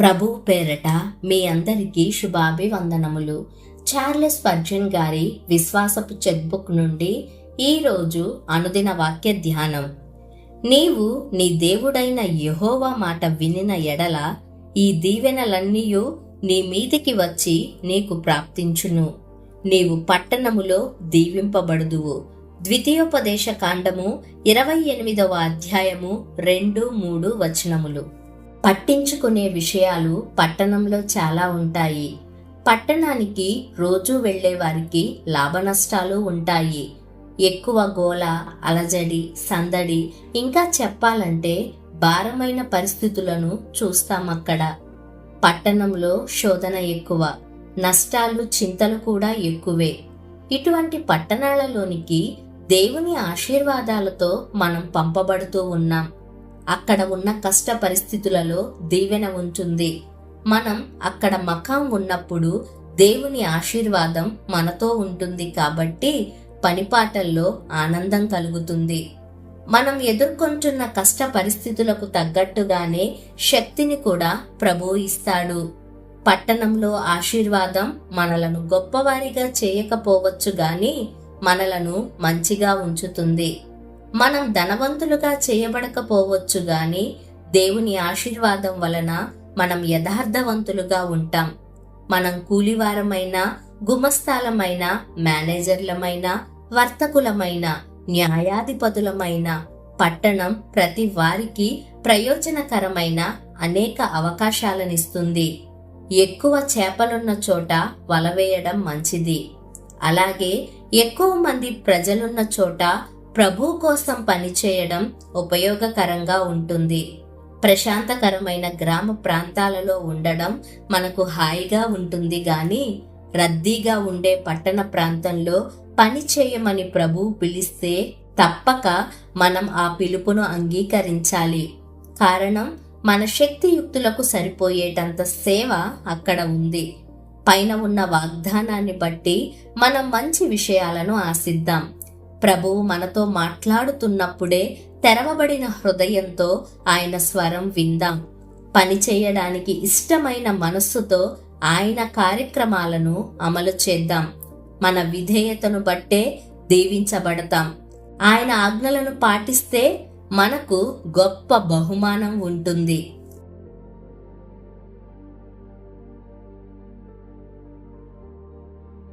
ప్రభు పేరట మీ అందరికీ శుభాభివందనములు. చార్లెస్ పర్జన్ గారి విశ్వాసపు చెక్బుక్ నుండి ఈరోజు అనుదిన వాక్య ధ్యానం. నీవు నీ దేవుడైన యహోవా మాట వినిన ఎడల ఈ దీవెనలన్నీయు నీ మీదికి వచ్చి నీకు ప్రాప్తించును. నీవు పట్టణములో దీవింపబడుదువు. ద్వితీయోపదేశ కాండము ఇరవై ఎనిమిదవ అధ్యాయము రెండు మూడు వచనములు. పట్టించుకునే విషయాలు పట్టణంలో చాలా ఉంటాయి. పట్టణానికి రోజు వెళ్ళే వారికి లాభనష్టాలు ఉంటాయి. ఎక్కువ గోల అలజడి సందడి ఇంకా చెప్పాలంటే భారమైన పరిస్థితులను చూస్తామక్కడ పట్టణంలో శోధన ఎక్కువ నష్టాలు చింతలు కూడా ఎక్కువే. ఇటువంటి పట్టణాలలోనికి దేవుని ఆశీర్వాదాలతో మనం పంపబడుతూ ఉన్నాం. అక్కడ ఉన్న కష్ట పరిస్థితులలో దీవెన ఉంచుంది మనం అక్కడ మకాం ఉన్నప్పుడు దేవుని ఆశీర్వాదం మనతో ఉంటుంది కాబట్టి పనిపాటల్లో ఆనందం కలుగుతుంది. మనం ఎదుర్కొంటున్న కష్ట పరిస్థితులకు తగ్గట్టుగానే శక్తిని కూడా ప్రభు ఇస్తాడు. పట్టణంలో ఆశీర్వాదం మనలను గొప్పవారిగా చేయకపోవచ్చు గాని మనలను మంచిగా ఉంచుతుంది. మనం ధనవంతులుగా చేయబడకపోవచ్చు గాని దేవుని ఆశీర్వాదం వలన మనం యథార్థవంతులుగా ఉంటాం. మనం కూలివారమైన గుమస్తాలమైన మేనేజర్లమైన వర్తకులమైన న్యాయాధిపతులమైన పట్టణం ప్రతి వారికి ప్రయోజనకరమైన అనేక అవకాశాలనిస్తుంది. ఎక్కువ చేపలున్న చోట వలవేయడం మంచిది. అలాగే ఎక్కువ మంది ప్రజలున్న చోట ప్రభు కోసం పనిచేయడం ఉపయోగకరంగా ఉంటుంది. ప్రశాంతకరమైన గ్రామ ప్రాంతాలలో ఉండడం మనకు హాయిగా ఉంటుంది గాని రద్దీగా ఉండే పట్టణ ప్రాంతంలో పని చేయమని ప్రభు పిలిస్తే తప్పక మనం ఆ పిలుపును అంగీకరించాలి. కారణం మన శక్తియుక్తులకు సరిపోయేటంత సేవ అక్కడ ఉంది. పైన ఉన్న వాగ్దానాన్ని బట్టి మనం మంచి విషయాలను ఆశిద్దాం. ప్రభువు మనతో మాట్లాడుతున్నప్పుడే తెరవబడిన హృదయంతో ఆయన స్వరం విందాం. పని చేయడానికి ఇష్టమైన మనస్సుతో ఆయన కార్యక్రమాలను అమలు చేద్దాం. మన విధేయతను బట్టే దీవించబడతాం. ఆయన ఆజ్ఞలను పాటిస్తే మనకు గొప్ప బహుమానం ఉంటుంది.